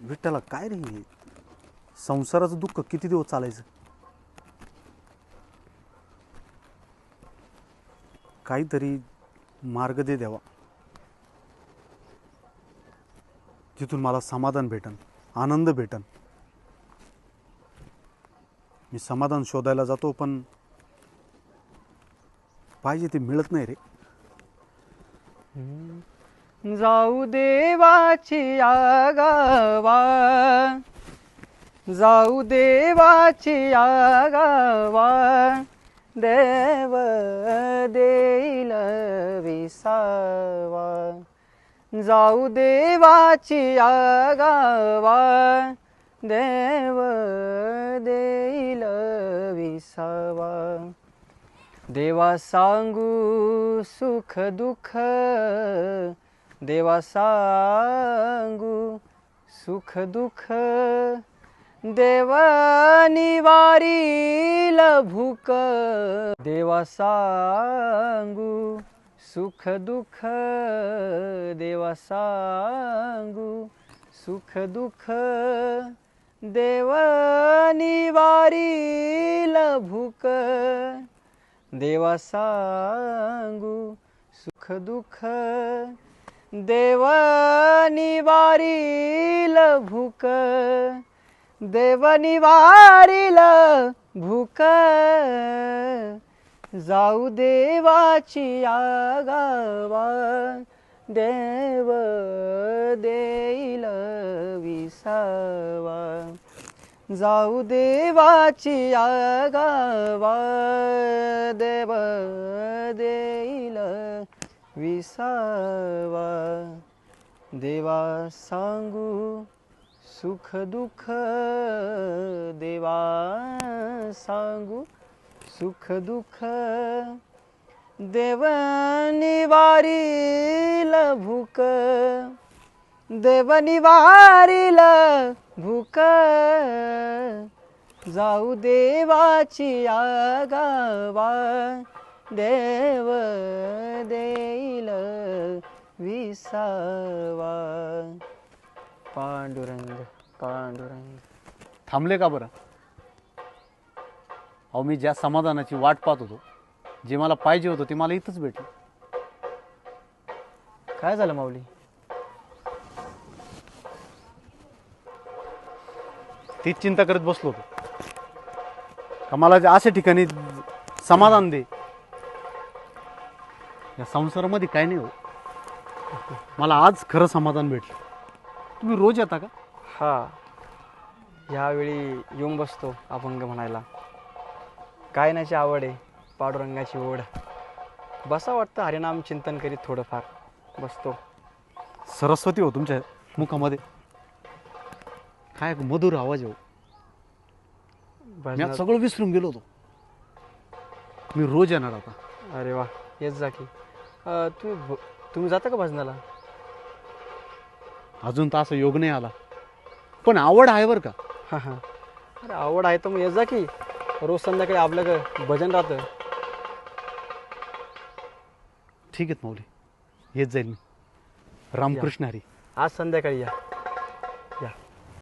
विठ्ठला काय रे हे? संसाराचं दुःख किती दिवस चालायचं? काहीतरी मार्ग दे द्यावा तिथून मला समाधान भेटन आनंद भेटन. मी समाधान शोधायला जातो पण पाहिजे ते मिळत नाही रे. जाऊ देवाची आगावा. जाऊ देवाची आगावा. देव देईल विसावा. जाऊ देवाची आगावा. देव देईल विसावा. देवा सांगू सुख दुःख देवा सांगू सुख दुःख देवा निवारील भूक देवा सांगू सुख दुःख देवा सांगू सुख दुःख देव निवारील भूक देवा सांगू सुख दुःख देव निवारील भूक देव निवारील भूक. जाऊ देवाची आगावा देव देईल विसावा. जाऊ देवाची आगावा देव दे विसावा. देवा सांगू सुख दुःख. देवा सांगू सुख दुःख. देव निवारील भूक देव निवारील भूक जाऊ देवाची आगावा. देव देईल विसावा. पांडुरंग पांडुरंग. थांबले का बरं? अहो मी ज्या समाधानाची वाट पाहत होतो जे मला पाहिजे होतं ते मला इथंच भेटलं. काय झालं माऊली? तीच चिंता करत बसलो होतो. का मला जे अशा ठिकाणी समाधान दे या संसारामध्ये काय नाही हो. मला आज खरं समाधान भेटलं. तुम्ही रोज येता का? हा. ह्यावेळी येऊन बसतो अभंग म्हणायला. गायनाची आवड आहे पांडुरंगाची ओढ. बसा वाटतं हरिनाम चिंतन करीत थोडंफार. बसतो. सरस्वती हो तुमच्या मुखामध्ये. काय मधुर आवाज हो. मी आज भजनात सगळं विसरून गेलो होतो. मी रोज येणार आता. अरे वा येत जा की. अं, तुम्ही भ- तुम्ही जाता का भजनाला? अजून तर असं योग नाही आला. पण आवड आहे बरं का? हां हां. अरे आवड आहे तर मग येत जा की. रोज संध्याकाळी आपलं ग भजन राहतं. ठीक आहेत माऊली. येत जाईल मी. रामकृष्ण हरी. आज संध्याकाळी या.